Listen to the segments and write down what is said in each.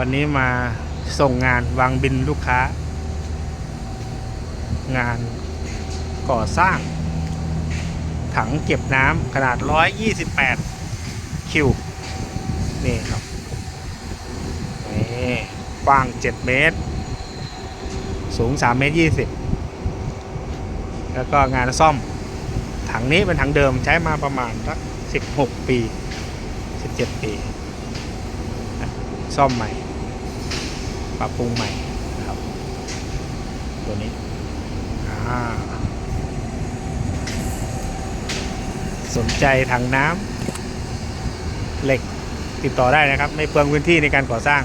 วันนี้มาส่งงานวางบินลูกค้า งานก่อสร้าง ถังเก็บน้ำขนาด 128 คิว นี่ครับ นี่กว้าง 7 เมตร สูง 3 เมตร 20 แล้วก็งานซ่อม ถังนี้เป็นถังเดิมใช้มาประมาณสัก16 ปี 17 ปี ซ่อมใหม่ ปรับปรุงใหม่นะครับ ตัวนี้สนใจถังน้ำเหล็กติดต่อได้นะครับ ไม่เปลืองพื้นที่ในการก่อสร้าง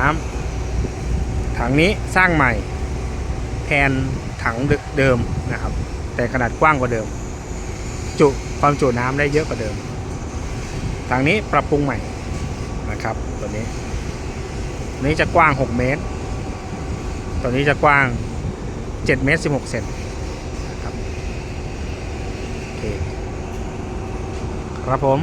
น้ำถังนี้สร้างใหม่ แทนถังเดิมนะครับ แต่ขนาดกว้างกว่าเดิม จุความจุน้ำได้เยอะกว่าเดิม ถังนี้ปรับปรุงใหม่นะครับ ตัวนี้ตัวนี้จะกว้าง 6 เมตร ตัวนี้จะกว้าง 7 เมตร 16 เซนครับโอเคครับผม